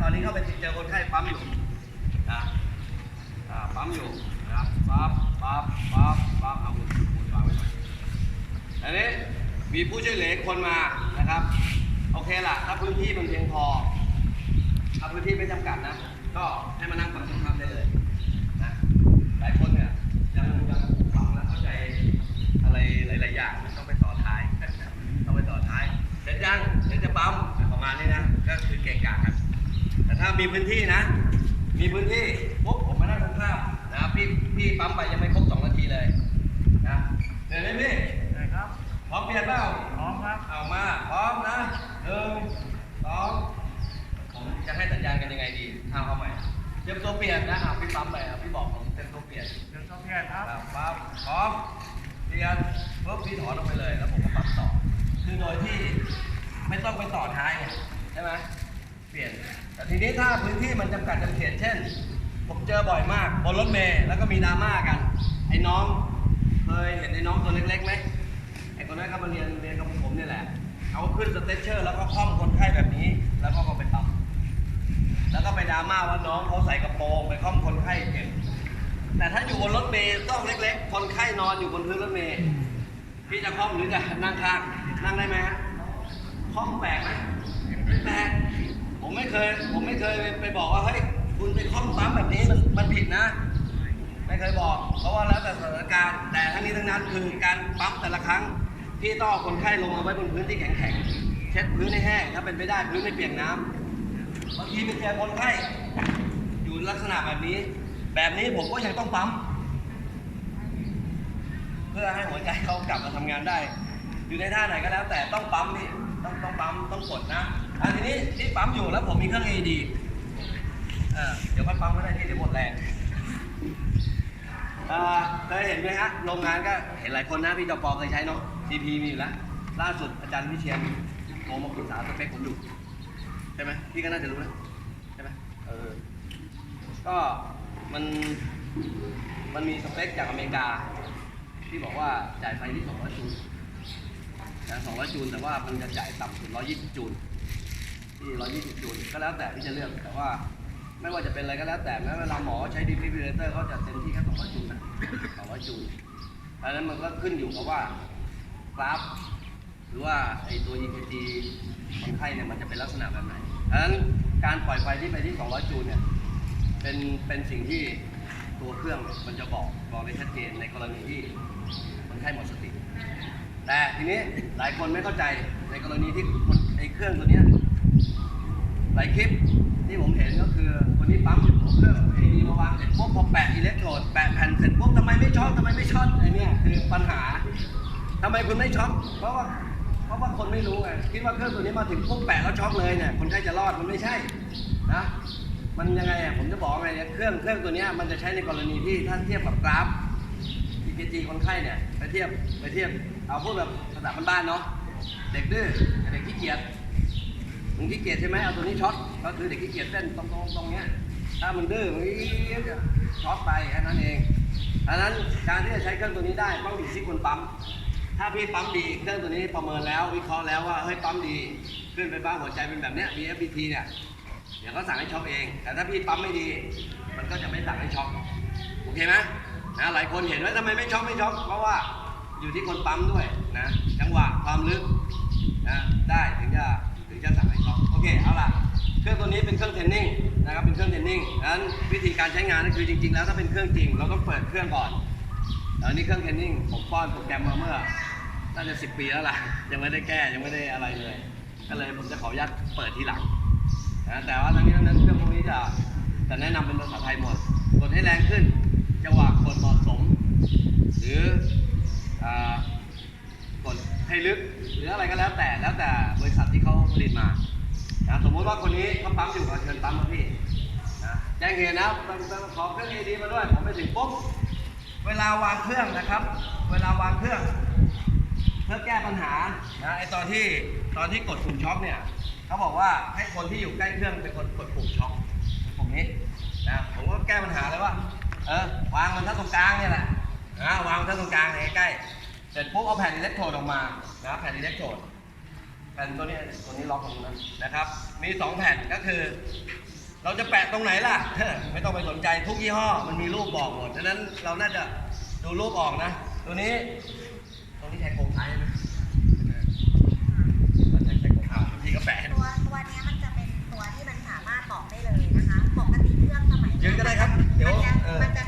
ตอนนี้เข้าไปเจอคนไข้ปั๊มอยู่นะอ่าปั๊มอยู่นะครับปั๊บปั๊บปั๊บปั๊บเอาหุ่นหุ่นวางไว้หน่อยอันนี้มีผู้ช่วยเหลือคนมานะครับโอเคล่ะถ้าพื้นที่มันเพียงพอถ้าพื้นที่ไม่จำกัดนะ ก็ให้มานั่งฝั่งตรงข้ามได้เลยนะหลายคนเนี่ยยังยังฟังและเข้าใจอะไรหลายๆอย่างต้องไปต่อท้ายต้องไปต่อท้ายเสร็จยังเดี๋ยวจะปั๊มประมาณนี้นะก็คือเกะกะกัน แต่ถ้ามีพื้นที่นะ มีพื้นที่ปุ๊บผมมานั่งตรงข้ามนะครับพี่พี่ปั๊มไปยังไม่ครบสองนาทีเลยนะเดี๋ยวนี้พี่ได้ครับพร้อมเปลี่ยนเปล่าพร้อมครับเอามาพร้อมนะหนึ่งสองผมจะให้สัญญาณกันยังไงดีเอาเข้าใหม่เตรียมตัวเปลี่ยนนะอะพี่ปั๊มไปอะพี่บอกผมเตรียมตัวเปลี่ยนเดี๋ยวต้องแพทย์ครับครับปั๊บพร้อมเปลี่ยนปุ๊บพี่ถอนออกไปเลยแล้วผมก็ปั๊มต่อคือโดยที่ไม่ต้องไปต่อท้ายไงใช่ไหม เปลี่ยน แต่ทีนี้ถ้าพื้นที่มันจำกัดจำเขตเช่น ผมเจอบ่อยมากบนรถเมล์แล้วก็มีดราม่ากัน ไอ้น้องเคยเห็นไอ้น้องตัวเล็กๆไหมไอ้คนนั้นก็มาเรียนเรียนกับผมนี่แหละเอาขึ้นสเตชเชอร์ แล้วก็คล่อมคนไข้แบบนี้ แล้วก็ก็ไปปั๊มแล้วก็ไปดราม่าว่าน้องเขาใส่กระโปรงไปคล่อมคนไข้เจ็บแต่ถ้าอยู่บนรถเมล์ต้องเล็ก ๆ คนไข้นอนอยู่บนพื้นรถเมล์พี่จะคล่อมหรือจะนั่งข้างนั่งได้ไหมฮะคล่อมแปลกไหมไม่แปลก ผมไม่เคย ผมไม่เคยไปบอกว่าเฮ้ยคุณไปคล่อมปั๊มแบบนี้มันมันผิดนะ ไม่เคยบอก เพราะว่าแล้วแต่สถานการณ์แต่ทั้งนี้ทั้งนั้นคือการปั๊มแต่ละครั้งพี่ต้องเอาคนไข้ลงมาไว้บนพื้นที่แข็งๆเช็ดพื้นให้แห้งถ้าเป็นไปได้พื้นไม่เปียกน้ำบางทีไปเจอคนไข้อยู่ลักษณะแบบนี้ แบบนี้ผมก็ยังต้องปั๊มเพื่อให้หัวใจเขากลับมาทำงานได้ อยู่ในท่าไหนก็แล้วแต่ต้องปั๊มนี่ต้องต้อง ต้องกดนะอันทีนี้ที่ปั๊มอยู่แล้วผมมีเครื่อง AED เออเดี๋ยวค่อยปั๊มก็ได้ที่เดี๋ยวหมดแรงเอ่อเคยเห็นไหมฮะโรงงานก็เห็นหลายคนนะพี่จปอเคยใช้เนาะ CP มีอยู่แล้วล่าสุดอาจารย์วิเชียนโทรมาปรึกษาสเปคผมอยู่ใช่ไหมพี่ก็น่าจะรู้นะใช่ไหมเออก็มันมันมีสเปคจากอเมริกา ที่บอกว่าจ่ายไฟที่200จูล นะ200 จูลแต่ว่ามันจะจ่ายต่ำสุด120 จูลที่120 จูลก็แล้วแต่ที่จะเลือกแต่ว่าไม่ว่าจะเป็นอะไรก็แล้วแต่แม้เวลาหมอใช้ดีฟิบริเลเตอร์เขาจะเต็มที่แค่200 จูลนะ200 จูลดังนั้นมันก็ขึ้นอยู่กับว่ากราฟหรือว่าไอตัว EKG คนไข้เนี่ยมันจะเป็นลักษณะแบบไหนดังนั้นการปล่อยไฟที่ไปที่ 200 จูลเนี่ยเป็นเป็นสิ่งที่ตัวเครื่องมันจะบอกบอกได้ชัดเจนในกรณีที่คนไข้หมดสติ แต่ทีนี้หลายคนไม่เข้าใจในกรณีที่คนไอ้เครื่องตัวเนี้ยหลายคลิปที่ผมเห็นก็คือคนที่ปั๊มอยู่เอาเครื่องไอ้ดีมาวางเสร็จปุ๊บพอแปะอิเล็กโทรดแปะแผ่นเสร็จปุ๊บทำไมไม่ช็อตทำไมไม่ช็อตไอ้เนี่ยคือปัญหาทำไมคุณไม่ช็อตเพราะว่าเพราะว่าคนไม่รู้ไงคิดว่าเครื่องตัวนี้มาถึงปุ๊บแปะแล้วช็อตเลยเนี่ยคนไข้จะรอดมันไม่ใช่นะมันยังไงอะผมจะบอกไงเนี่ยเครื่องเครื่องตัวนี้มันจะใช้ในกรณีที่ถ้าเทียบกับกราฟ EKG คนไข้เนี่ยไปเทียบไปเทียบ เอาพูดแบบภาษาบ้านๆเนาะ เด็กดื้อกับเด็กขี้เกียจ มึงขี้เกียจใช่ไหมเอาตัวนี้ช็อต ก็คือเด็กขี้เกียจเต้นตรงตรงตรงเนี้ย ถ้ามันดื้อมันช็อตไปแค่นั้นเองดังนั้นการที่จะใช้เครื่องตัวนี้ได้ต้องอยู่ที่คนปั๊ม ถ้าพี่ปั๊มดีเครื่องตัวนี้ประเมินแล้ววิเคราะห์แล้วว่าเฮ้ยปั๊มดีขึ้นไฟฟ้าหัวใจเป็นแบบเนี้ย BFBT เนี่ยเดี๋ยวเขาสั่งให้ช็อปเอง แต่ถ้าพี่ปั๊มไม่ดี มันก็จะไม่สั่งให้ช็อปโอเคไหมนะหลายคนเห็นว่าทำไมไม่ช็อปไม่ช็อปเพราะว่า อยู่ที่คนปั๊มด้วยนะจังหวะความลึกนะได้ถึงจะถึงจะสั่งให้ช็อปโอเคเอาล่ะเครื่องตัวนี้เป็นเครื่องเทรนนิ่งนะครับเป็นเครื่องเทรนนิ่งดังนั้นวิธีการใช้งานก็คือจริง ๆ แล้วถ้าเป็นเครื่องจริง เราต้องเปิดเครื่องก่อนอันนี้เครื่องเทรนนิ่งผมป้อนโปรแกรมมาเมื่อน่าจะสิบปีแล้วล่ะยังไม่ได้แก้ยังไม่ได้อะไรเลย ก็เลยผมจะขออนุญาตเปิดทีหลังนะแต่ว่าทั้งนี้ทั้งนั้นเครื่องพวกนี้จะจะแนะนำเป็นภาษาไทยหมดกดให้แรงขึ้นจังหวะกดเหมาะสม หรือ ให้ลึกหรืออะไรก็แล้วแต่แล้วแต่บริษัทที่เขาผลิตมานะสมมติว่าคนนี้เขาปั๊มอยู่ก็เชิญปั๊มมาพี่นะแจ้งเหตุนะขอเครื่อง AD มาด้วยผมไปถึงปุ๊บเวลาวางเครื่องนะครับ เวลาวางเครื่องเพื่อแก้ปัญหานะไอตอนที่ตอนที่กดปุ่มช็อคเนี่ยเขาบอกว่าให้คนที่อยู่ใกล้เครื่องเป็นคนกดปุ่มช็อคปุ่มนี้นะผมก็แก้ปัญหาเลยว่าเออวางมันท่าตรงกลางเนี่ยแหละนะวางมันท่าตรงกลางใกล้ เสร็จปุ๊บเอาแผ่นอิเล็กโทรดออกมานะแผ่นอิเล็กโทรดแผ่นตัวนี้ตัวนี้ล็อกตรงนั้นนะครับ มีสองแผ่นก็คือ เราจะแปะตรงไหนล่ะ ไม่ต้องไปสนใจทุกยี่ห้อมันมีรูปบอกหมดฉะนั้นเราน่าจะดูรูปออกนะ ตัวนี้ตรงนี้แทนโครงท้ายไหมแทนโครงท้ายพี่ก็แปะให้ดูตัวตัวเนี้ยมันจะเป็นตัวที่มันสามารถบอกได้เลยนะคะปกติเครื่องสมัยยืนก็ได้ครับ เดี๋ยวมันจะ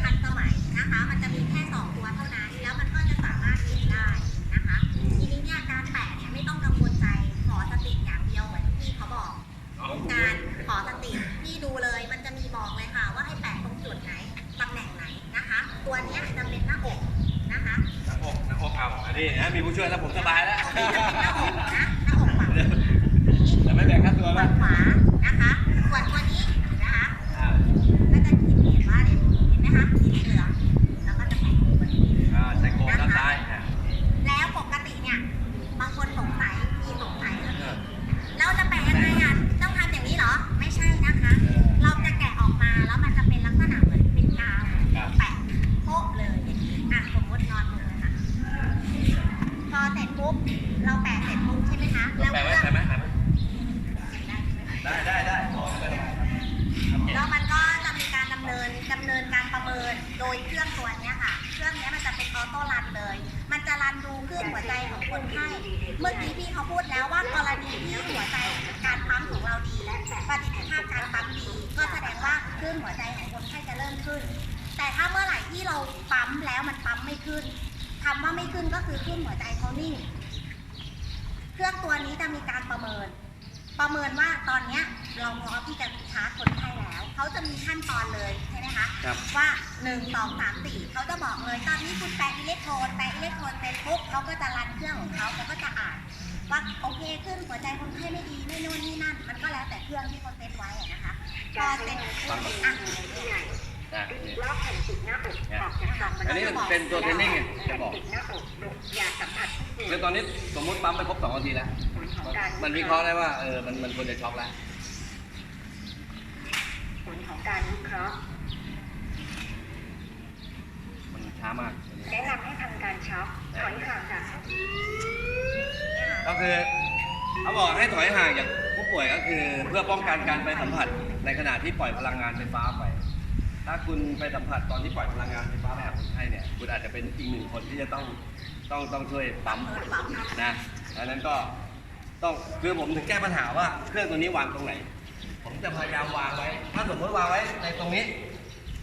โดยเครื่องตัวนี้ค่ะ เครื่องนี้มันจะเป็นออโต้รันเลย มันจะรันดูคลื่นหัวใจของคนไข้ เมื่อกี้พี่เขาพูดแล้วว่ากรณีที่หัวใจการปั๊มของเราดีและประสิทธิภาพการปั๊มดีก็แสดงว่าคลื่นหัวใจของคนไข้จะเริ่มขึ้น แต่ถ้าเมื่อไหร่ที่เราปั๊มแล้วมันปั๊มไม่ขึ้นคำว่าไม่ขึ้นก็คือคลื่นหัวใจเขานิ่ง เครื่องตัวนี้จะมีการประเมิน ประเมินว่าตอนนี้เราพร้อมที่จะชาร์จคนไข้แล้ว เขาจะมีขั้นตอนเลยใช่ไหมคะครับ ว่า1 2 3 4เขาจะบอกเลยตอนนี้คุณแปะอิเล็กโทรนแปะอิเล็กโทรนเสร็จปุ๊บเขาก็จะรันเครื่องของเขาเขาก็จะอ่านว่าโอเคขึ้นหัวใจคนไข้ไม่ดีไม่นู่นนี่นั่น มันก็แล้วแต่เครื่องที่เขาเซตไว้อะนะคะพอเสร็จปุ๊บอะ อะนี่ รอบแผ่นปิดหน้าอกออกจากกล่องอันนี้มันเป็นตัวเทรนนิ่งไงจะบอกปิดหน้าอกอย่าสัมผัสผู้ป่วยคือตอนนี้สมมติปั๊มไปครบสองนาทีแล้ว ผลของการมันวิเคราะห์ได้ว่าเออมันมันควรจะช็อกแล้วผลของ การวิเคราะห์ มันช้ามาก แนะนำให้ทำการช็อคถอยห่างจากก็คือเขาบอกให้ถอยห่างจากผู้ป่วยก็คือ เพื่อป้องกันการไปสัมผัสในขณะที่ปล่อยพลังงานไฟฟ้าไป ถ้าคุณไปสัมผัสตอนที่ปล่อยพลังงานไฟฟ้าไปหาคนไข้เนี่ย คุณอาจจะเป็นอีกหนึ่งคนที่จะต้องต้องต้องช่วยปั๊มนะดังนั้นก็ต้องคือผมถึงแก้ปัญหาว่าเครื่องตัวนี้วางตรงไหน ผมจะพยายามวางไว้ ถ้าสมมติวางไว้ในตรงนี้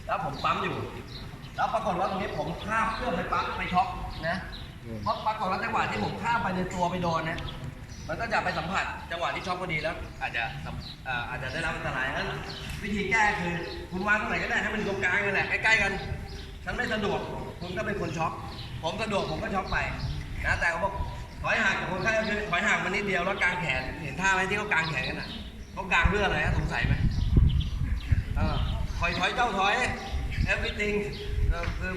แล้วผมปั๊มอยู่ แล้วปรากฏว่าตรงนี้ผมข้ามเครื่องไปปั๊มไปช็อกนะ เพราะปรากฏว่าจังหวะที่ผมข้ามไปในตัวไปโดนนะ มันก็จะไปสัมผัสจังหวะที่ช็อกพอดีแล้ว อาจจะอ่ออาจจะได้รับอันตรายงั้นวิธีแก้คือคุณวางตรงไหนก็ได้ให้มันตรงกลางนั่นแหละใกล้ๆกันฉันไม่สะดวกคุณก็เป็นคนช็อกผมสะดวกผมก็ช็อกไปนะแต่เขาบอกถอยห่างจากคนไข้ก็คือถอยห่างมานิดเดียวแล้วกางแขนเห็นท่าไหมที่เขากางแขนกันน่ะ เขากางเพื่ออะไรฮะสงสัยไหมเออถอยถอยเจ้าถอย everything คือ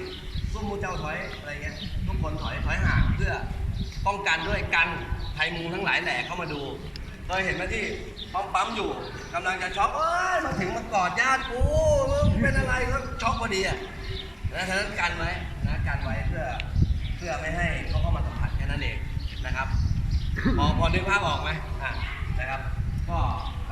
ซุ้มมูเจ้าถอยอะไรเงี้ยทุกคนถอยถอยห่างเพื่อป้องกันด้วยกันภัยมุงทั้งหลายแหล่เข้ามาดูเคยเห็นไหมที่ปั๊มปั๊มอยู่กำลังจะช็อกเอ้ยมาถึงมากอดญาติกูเป็นอะไรก็ช็อกพอดีอะนะฉะนั้นกันไว้นะกันไว้เพื่อเพื่อไม่ให้เขาเข้ามาสัมผัสแค่นั้นเองนะครับพอพอนึกภาพออกไหมอะนะครับ ก็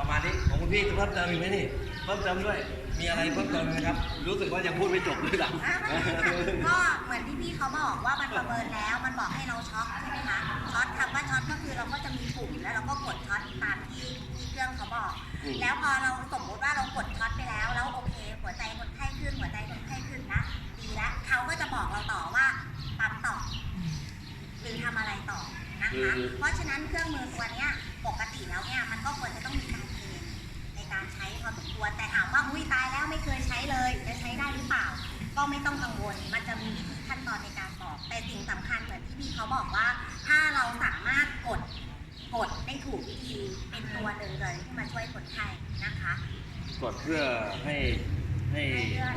ประมาณนี้ของคุณพี่จะเพิ่มเติมอีกไหมนี่เพิ่มเติมด้วย มีอะไรเพิ่มเติมไหมครับ รู้สึกว่ายังพูดไม่จบด้วยหลังอะไม่ค่ะก็เหมือนที่พี่เขาบอกว่ามันประเมินแล้ว มันบอกให้เราช็อตใช่ไหมคะช็อตคำว่าช็อตก็คือเราก็จะมีปุ่มแล้วเราก็กดช็อตตามที่ที่เครื่องเขาบอกอืมแล้วพอเราสมมติว่าเรากดช็อตไปแล้วแล้วโอเค หัวใจคนไข้ขึ้นหัวใจคนไข้ขึ้นนะดีแล้วเขาก็จะบอกเราต่อว่าปั๊มต่อหรือทำอะไรต่อนะคะ เพราะฉะนั้นเครื่องมือตัวเนี้ยปกติแล้วเนี่ยมันก็ควรจะต้องมี สมควร แต่ถามว่าอุ้ยตายแล้วไม่เคยใช้เลย จะใช้ได้หรือเปล่า ก็ไม่ต้องกังวล มันจะมีวิธีขั้นตอนในการบอก แต่สิ่งสำคัญเหมือนที่พี่เขาบอกว่า ถ้าเราสามารถกดกดได้ถูกวิธีเป็นตัวหนึ่งเลยที่มาช่วยคนไข้นะคะ กดเพื่อให้ให้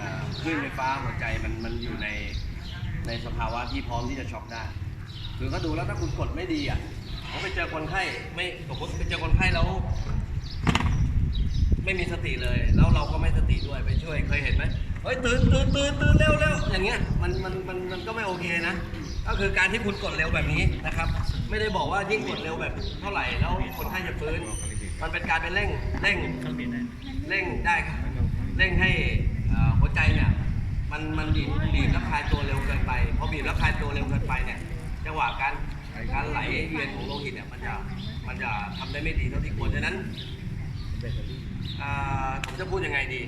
อ่าคลื่นไฟฟ้าหัวใจมันมันอยู่ในในสภาวะที่พร้อมที่จะช็อกได้ คือก็ดูแล้วถ้าคุณกดไม่ดีอะผมไปเจอคนไข้ไม่สมมติไปเจอคนไข้แล้ว ไม่มีสติเลย แล้วเราก็ไม่สติด้วยไปช่วยเคยเห็นไหมเฮ้ยตื่นตื่นตื่นตื่นเร็วเร็วอย่างเงี้ยมันมันมันมันก็ไม่โอเคนะ ก็คือการที่คุณกดเร็วแบบนี้นะครับ ไม่ได้บอกว่ายิ่งกดเร็วแบบเท่าไหร่แล้วคนไข้จะฟื้น มันเป็นการเป็นเร่งเร่งเร่งได้ครับเร่งให้หัวใจเนี่ยมันมันบีบบีบแล้วคลายตัวเร็วเกินไปพอบีบแล้วคลายตัวเร็วเกินไปเนี่ยจังหวะการการไหลเวียนของโลหิตเนี่ยมันจะมันจะทำได้ไม่ดีเท่าที่ควรฉะนั้น อ่าผมจะพูดยังไงดี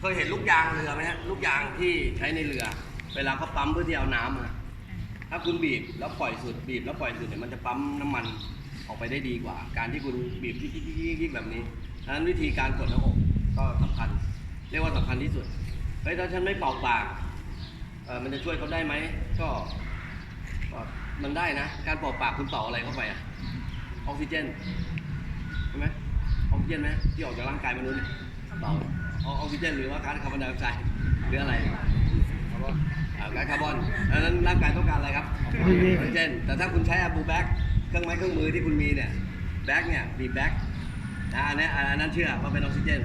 เคยเห็นลูกยางเรือไหมฮะลูกยางที่ใช้ในเรือ เวลาเขาปั๊มเพื่อที่เอาน้ำมาถ้าคุณบีบแล้วปล่อยสุดบีบแล้วปล่อยสุดเนี่ยมันจะปั๊มน้ำมันออกไปได้ดีกว่า การที่คุณบีบที่ที่แบบนี้ดังนั้นวิธีการกดหน้าอกก็สำคัญ เรียกว่าสำคัญที่สุดเฮ้ยถ้าฉันไม่เป่าปากเออมันจะช่วยเขาได้ไหมก็มันได้นะ การเป่าปากคุณเป่าอะไรเข้าไปอะออกซิเจน ช่ไหมออกซิเจนไหมที่ออกจากร่างกายมนุษย์เนี่ยเป่าออกซิเจนหรือว่าก๊าซคาร์บอนไดออกไซด์หรืออะไรอ่าก๊าซคาร์บอนดังนั้นร่างกายต้องการอะไรครับออกซิเจนแต่ถ้าคุณใช้อะบูแบ็กเครื่องไม้เครื่องมือที่คุณมีเนี่ยแบ็กเนี่ยบีแบ็กนะอันนี้อันนั้นเชื่อว่าเป็นออกซิเจน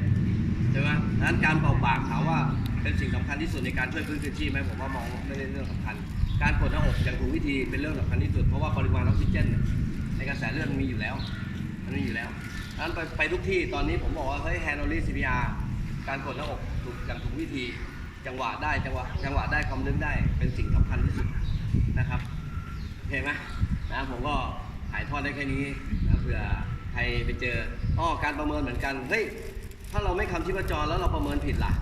ใช่ไหมดังนั้นการเป่าปากถามว่าเป็นสิ่งสำคัญที่สุดในการช่วยฟื้นคืนชีพไหมผมว่ามองไม่ได้เรื่องสำคัญ การกดหน้าอกอย่างถูกวิธีเป็นเรื่องสำคัญที่สุดเพราะว่าปริมาณออกซิเจนเนี่ยในกระแสเลือดมันมีอยู่แล้ว มันมีอยู่แล้วดัง นั้นไปไปทุกที่ตอนนี้ผมบอกว่าเฮ้ยแฮนด์อลี่ซีพีอาร์การกดหน้าอกถูกอย่างถูกวิธี จังหวะได้จังหวะจังหวะได้ความนึกได้เป็นสิ่งสำคัญที่สุดนะครับโอเคไหมนะผมก็ถ่ายทอดได้แค่นี้นะเผื่อใครไปเจออ้อการประเมินเหมือนกันเฮ้ยถ้าเราไม่คำชีพจรแล้วเราประเมินผิดล่ะ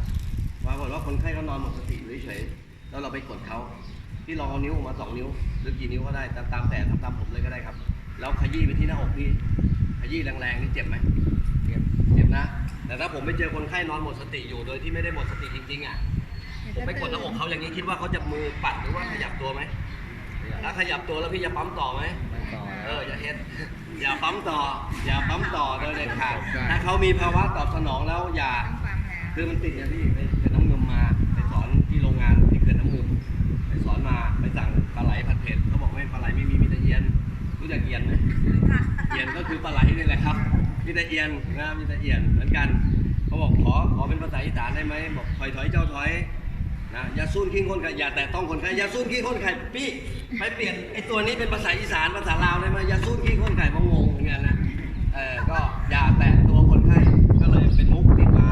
ปรากฏว่าคนไข้เขานอนหมดสติเฉยๆแล้วเราไปกดเขาที่ลองเอานิ้วออกมาสองนิ้ว หรือกี่นิ้วก็ได้ตามตามแต่ทำตามผมเลยก็ได้ครับ แล้วขยี้ไปที่หน้าอกพี่ ขยี้แรงๆนี่เจ็บไหมเจ็บเจ็บนะ แต่ถ้าผมไปเจอคนไข้นอนหมดสติอยู่โดยที่ไม่ได้หมดสติจริงๆอะผมไปกดหน้าอกเขาอย่างนี้คิดว่าเขาจะมือปัดหรือว่าขยับตัวไหมถ้าขยับตัวแล้วพี่จะปั๊มต่อไหมเอออย่าเฮ็ดอย่าปั๊มต่อ อย่าปั๊มต่อโดยเด็ดขาดถ้าเขามีภาวะตอบสนองแล้วอย่าคือมันติดอย่างที่ไปเขื่อนน้ำเงิมมาไปสอนที่โรงงานที่เขื่อนน้ำเงิมไปสอนมาไปสั่งปลาไหลผัดเผ็ดเขาบอกไม่ปลาไหลไม่มีมีแต่เอียนรู้จักเอียนไหม มีแต่เอียนนะมีแต่เอียนเหมือนกันเขาบอกขอขอเป็นภาษาอีสานได้ไหมบอกถอยถอยเจ้าถอยนะอย่าสู้ขี้คนไข่อย่าแตะต้องคนไข่อย่าสู้ขี้คนไข่พี่ไปเปลี่ยนไอตัวนี้เป็นภาษาอีสานภาษาลาวได้ไหมอย่าสู้ขี้คนไข่เพรางงอย่างเงี้ยนะเออก็อย่าแตะตัวคนไข้ก็เลยเป็นมุกติดมา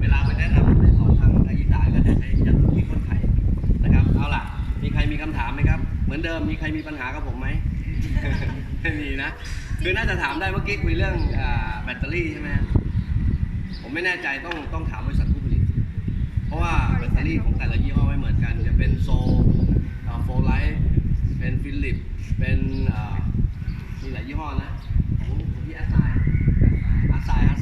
เวลาไปแนะนำไปสอนทางอีสานก็จะใช้อย่าสู้ขี้คนไข่นะครับเอาล่ะมีใครมีคำถามไหมครับ เหมือนเดิมมีใครมีปัญหากับผมไหมไม่มีนะ คือน่าจะถามได้เมื่อกี้คุยเรื่องอาแบตเตอรี่ใช่ไหมผมไม่แน่ใจต้องต้องถามบริษัทผู้ผลิต เพราะว่าแบตเตอรี่ของแต่ละยี่ห้อไม่เหมือนกันจะเป็นโซโฟไลท์เป็นฟิลิปเป็นอ่ามีหลายยี่ห้อนะผมที่องพี่แอสไซอาไซอา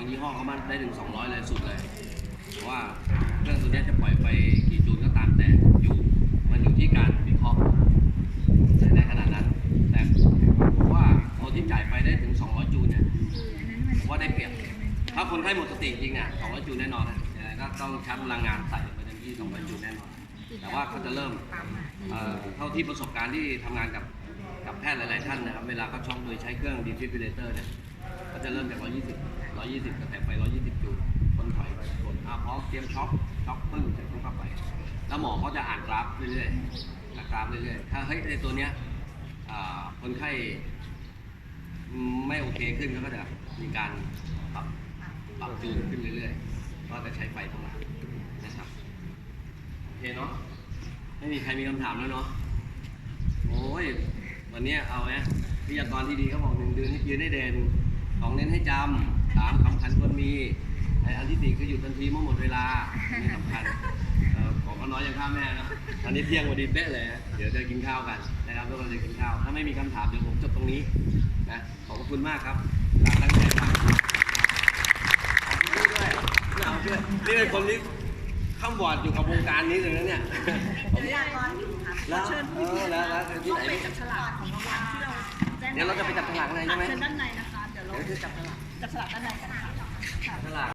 างยี่ห้อเขามันได้ถึง 200 เลยสุดเลยแต่ว่าเครื่องตัวนี้จะปล่อยไฟกี่จูลก็ตามแต่อยู่ มันอยู่ที่การวิเคราะห์ในขนาดนั้น แต่ผมว่าตัวที่จ่ายไฟได้ถึง 200 จูลเนี่ยผมว่าได้เปรียบถ้าคนไข้หมดสติจริงเนี่ย200 จูลแน่นอนนะก็ต้องใช้พลังงานใส่ไปเต็มที่200 จูลแน่นอน แต่ว่าเขาจะเริ่มเท่าที่ประสบการณ์ที่ทำงานกับกับแพทย์หลาย ๆ ท่านนะครับ เวลาเขาช็อกโดยใช้เครื่อง defibrillator เนี่ยก็จะเริ่มจาก 120 120กระแทกไป120จูลคนถอยไปกดอ่าพร้อมเตรียมช็อกช็อกปึ้งเสร็จปุ๊บเข้าไป แล้วหมอเขาจะอ่านกราฟเรื่อยๆอ่านกราฟเรื่อยๆ ถ้าเฮ้ยในตัวเนี้ยอ่าคนไข้ไม่โอเคขึ้นเขาก็จะมีการปรับปรับจูนขึ้นเรื่อยๆ ก็จะใช้ไฟเท่าไหร่นะครับ โอเคเนาะ ไม่มีใครมีคำถามแล้วเนาะ โอ้ย วันนี้เอาไหมวิทยากรที่ดีเขาบอกหนึ่งเดือนให้ยืนให้เด่นสองเน้นให้จำ สามคำขันควรมีไอ้อันที่สี่คือหยุดทันทีเมื่อหมดเวลาอันนี้สำคัญเอ่อของก็น้อยอย่างข้าแม่นะอันนี้เที่ยงพอดีเป๊ะเลยนะเดี๋ยวจะกินข้าวกันนะครับทุกคนจะกินข้าว ถ้าไม่มีคำถามเดี๋ยวผมจบตรงนี้นะขอบพระคุณมากครับหลังตั้งใจฟังขอบคุณด้วยไม่เอาเชื่อนี่เป็นคนที่ข้ามบอร์ดอยู่กับวงการนี้เลยนะเนี่ยวิทยากรอยู่ค่ะแล้วเออแล้วแล้วที่ไหนจับฉลากของรางวัลที่เราแจ้งเดี๋ยวเราจะไปจับฉลากในใช่ไหมเชิญด้านในนะคะ เดี๋ยวเราเดี๋ยวจะจับฉลาก จับฉลากด้านในกันค่ะฉลาก